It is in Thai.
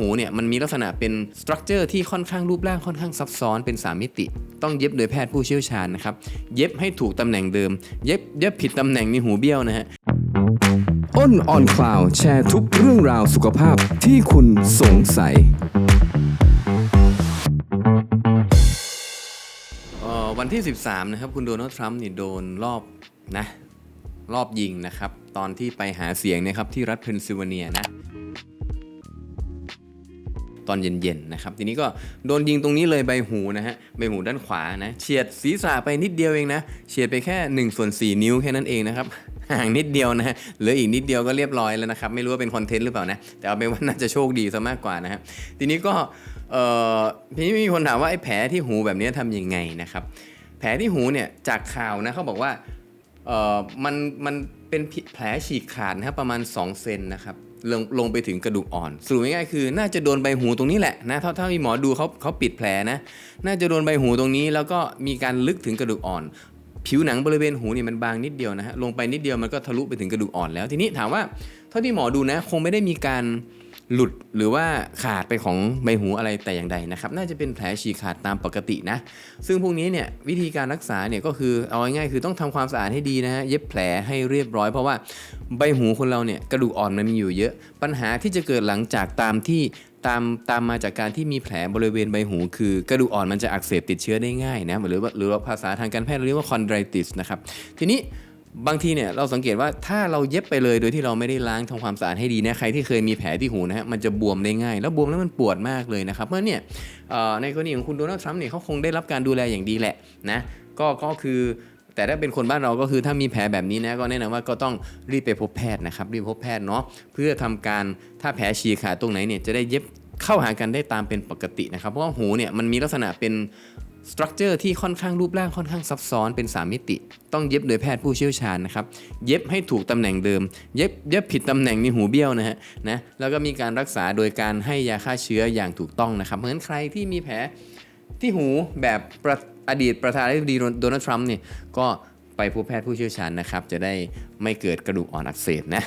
หูเนี่ยมันมีลักษณะเป็นสตรัคเจอร์ที่ค่อนข้างรูปร่างค่อนข้างซับซ้อนเป็น 3 มิติ ต้องเย็บโดยแพทย์ผู้เชี่ยวชาญนะครับเย็บให้ถูกตำแหน่งเดิม เย็บเย็บผิดตำแหน่งนี่หูเบี้ยวนะฮะอ้นออนคลาวแชร์ทุกเรื่องราวสุขภาพที่คุณสงสัยเอ่อวันที่ 13 นะครับ คุณโดนัลด์ทรัมป์นี่โดนรอบนะรอบยิงนะครับ ตอนที่ไปหาเสียงเนะครับที่รัฐเพนซิลเวเนียนะ ตอนเย็นๆนะครับทีนี้ก็โดนยิงตรงนี้เลยใบหูนะฮะใบหูด้านขวานะเฉียดศีรษะไปนิดเดียวเองนะเฉียดไปแค่1ส่วน4นิ้วแค่นั้นเองนะครับห่างนิดเดียวนะฮะเหลืออีกนิดเดียวก็เรียบร้อยแล้วนะครับ ไม่รู้ว่าเป็นคอนเทนต์หรือเปล่านะ แต่เอาเป็นว่าน่าจะโชคดีซะมากกว่านะฮะทีนี้ก็เอ่อทีนี้มีคนถามว่าไอ้แผลที่หูแบบนี้ทำยังไงนะครับ แผลที่หูเนี่ยจากข่าวนะเขาบอกว่าเอ่อมันมันเป็นแผลฉีกขาดนะครับประมาณ2เซนนะครับ ลงลงไปถึงกระดูกอ่อนสรุปง่ายๆคือน่าจะโดนใบหูตรงนี้แหละนะเท่าเท่าที่หมอดูเขาเขาปิดแผลนะ น่าจะโดนใบหูตรงนี้ แล้วก็มีการลึกถึงกระดูกอ่อน ผิวหนังบริเวณหูเนี่ยมันบางนิดเดียวนะฮะลงไปนิดเดียวมันก็ทะลุไปถึงกระดูกอ่อนแล้วทีนี้ถามว่าเท่าที่หมอดูนะ คงไม่ได้มีการ หลุดหรือว่าขาดไปของใบหูอะไรแต่อย่างใดนะครับ น่าจะเป็นแผลฉีกขาดตามปกตินะ ซึ่งพวกนี้เนี่ยวิธีการรักษาเนี่ยก็คือเอาง่ายๆคือต้องทำความสะอาดให้ดีนะฮะเย็บแผลให้เรียบร้อยเพราะว่าใบหูคนเราเนี่ยกระดูกอ่อนมันมีอยู่เยอะ ปัญหาที่จะเกิดหลังจากตามที่ตามตามมาจากการที่มีแผลบริเวณใบหูคือกระดูกอ่อนมันจะอักเสบติดเชื้อได้ง่ายนะหรือว่าหรือว่าภาษาทางการแพทย์เราเรียกว่าคอนไดรติสนะครับทีนี้ บางทีเนี่ยเราสังเกตว่าถ้าเราเย็บไปเลยโดยที่เราไม่ได้ล้างทำความสะอาดให้ดีนะใครที่เคยมีแผลที่หูนะฮะมันจะบวมได้ง่าย แล้วบวมแล้วมันปวดมากเลยนะครับ เพราะเนี่ยในกรณีของคุณโดนัลด์ทรัมป์เนี่ยเขาคงได้รับการดูแลอย่างดีแหละนะก็ก็คือแต่ถ้าเป็นคนบ้านเราก็คือถ้ามีแผลแบบนี้นะก็แนะนำว่าก็ต้องรีบไปพบแพทย์นะครับรีบพบแพทย์เนาะเพื่อทำการถ้าแผลฉีกขาดตรงไหนเนี่ยจะได้เย็บเข้าหากันได้ตามเป็นปกตินะครับ เพราะว่าหูเนี่ยมันมีลักษณะเป็น สตรัคเจอร์ที่ค่อนข้างรูปร่างค่อนข้างซับซ้อนเป็น 3 มิติ ต้องเย็บโดยแพทย์ผู้เชี่ยวชาญนะครับ เย็บให้ถูกตำแหน่งเดิม เย็บเย็บผิดตำแหน่งนี่หูเบี้ยวนะฮะนะแล้วก็มีการรักษาโดยการให้ยาฆ่าเชื้ออย่างถูกต้องนะครับ เพราะฉะนั้นใครที่มีแผลที่หูแบบประอดีตประธานาธิบดีโดนัลด์ทรัมป์เนี่ยก็ไปพบแพทย์ผู้เชี่ยวชาญนะครับ จะได้ไม่เกิดกระดูกอ่อนอักเสบนะ